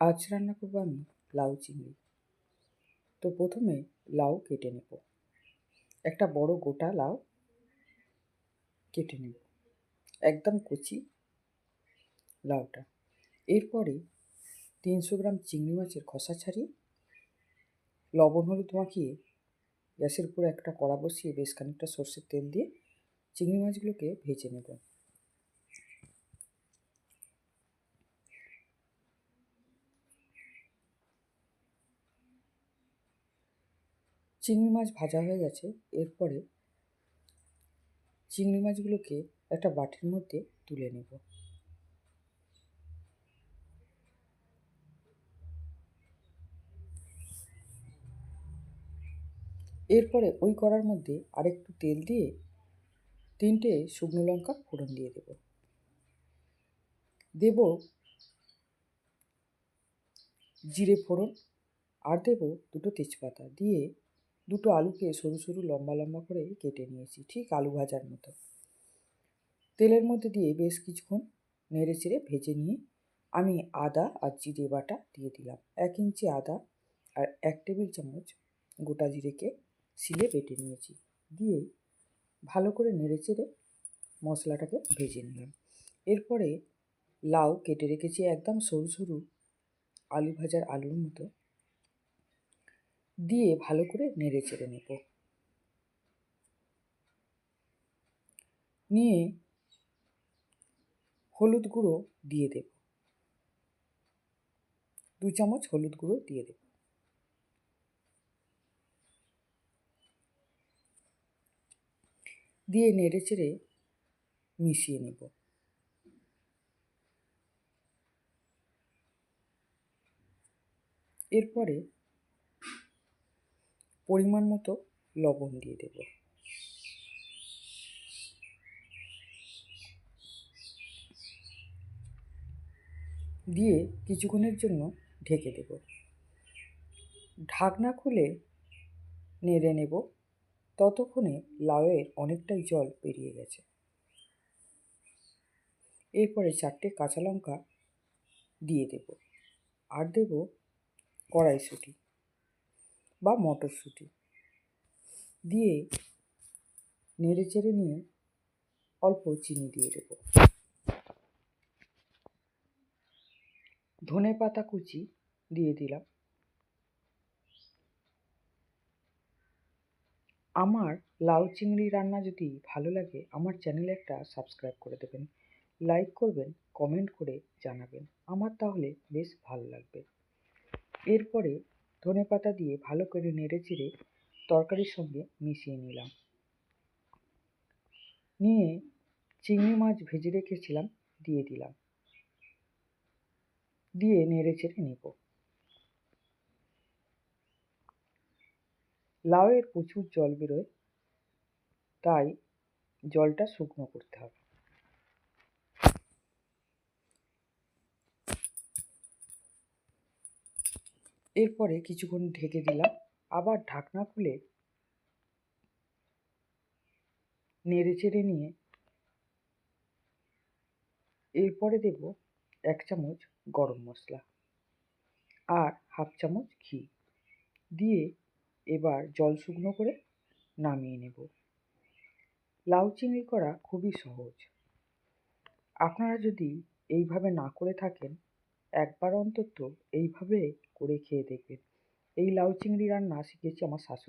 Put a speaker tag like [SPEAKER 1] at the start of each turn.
[SPEAKER 1] আজ রান্না করব আমি লাউ চিংড়ি। তো প্রথমে লাউ কেটে নেব। একটা বড় গোটা লাউ কেটে নেব। একদম কচি লাউটা। এরপরে তিনশো গ্রাম চিংড়ি মাছের খোসা ছাড়িয়ে লবণ, হলুদ মাখিয়ে গ্যাসের উপরে একটা কড়া বসিয়ে বেশ খানিকটা সর্ষের তেল দিয়ে চিংড়ি মাছগুলোকে ভেজে নেব। চিংড়ি মাছ ভাজা হয়ে গেছে। এরপরে চিংড়ি মাছগুলোকে একটা বাটির মধ্যে তুলে নেব। এরপরে ওই কড়ার মধ্যে আরেকটু তেল দিয়ে তিনটে শুকনো লঙ্কা ফোড়ন দিয়ে দেব। দেব জিরে ফোড়ন আর দেব দুটো তেজপাতা দিয়ে দুটো আলুকে সরু সরু লম্বা লম্বা করে কেটে নিয়েছি, ঠিক আলু ভাজার মতো। তেলের মধ্যে দিয়ে বেশ কিছুক্ষণ নেড়ে চেড়ে ভেজে নিয়ে আমি আদা আর জিরে বাটা দিয়ে দিলাম। এক ইঞ্চি আদা আর এক টেবিল চামচ গোটা জিরেকে শিলে বেটে নিয়েছি। দিয়ে ভালো করে নেড়ে চেড়ে মশলাটাকে ভেজে নিলাম। এরপরে লাউ কেটে রেখেছি একদম সরু সরু আলু ভাজার আলুর মতো। দিয়ে ভালো করে নেড়ে চেড়ে নেব। নিয়ে হলুদ গুঁড়ো দিয়ে দেব। দু চামচ হলুদ গুঁড়ো দিয়ে দেব। দিয়ে নেড়ে চেড়ে মিশিয়ে নেব। এরপরে পরিমাণ মতো লবণ দিয়ে দেব। দিয়ে কিছুক্ষণের জন্য ঢেকে দেব। ঢাকনা খুলে নেড়ে নেব। ততক্ষণে লাউয়ের অনেকটাই জল বেরিয়ে গেছে। এরপরে চারটে কাঁচা লঙ্কা দিয়ে দেব। আর দেব কড়াইশুঁটি। বা মটরশুঁটি দিয়ে নেড়ে চেড়ে নিয়ে অল্প চিনি দিয়ে দেব। ধনে পাতা কুচি দিয়ে দিলাম। আমার লাউ চিংড়ি রান্না যদি ভালো লাগে, আমার চ্যানেলে একটা সাবস্ক্রাইব করে দেবেন। লাইক করবেন, কমেন্ট করে জানাবেন। আমার তাহলে বেশ ভালো লাগবে। এরপরে ধনে পাতা দিয়ে ভালো করে নেড়ে চেড়ে তরকারির সঙ্গে মিশিয়ে নিলাম। নিয়ে চিংড়ি মাছ ভেজে রেখেছিলাম, দিয়ে দিলাম। দিয়ে নেড়ে চেড়ে নেব। লাউয়ের প্রচুর জল বেরোয়, তাই জলটা শুকনো করতে হবে। এরপরে কিছুক্ষণ ঢেকে দিলাম। আবার ঢাকনা খুলে নেড়ে চেড়ে নিয়ে এরপরে দেব এক চামচ গরম মশলা আর হাফ চামচ ঘি। দিয়ে এবার জল শুকনো করে নামিয়ে নেব। লাউ চিংড়ি করা খুবই সহজ। আপনারা যদি এইভাবে না করে থাকেন, একবার অন্তত এইভাবে করে খেয়ে দেখবেন এই লাউ চিংড়ি রান্না শিখেছি আমার শাশুড়ি।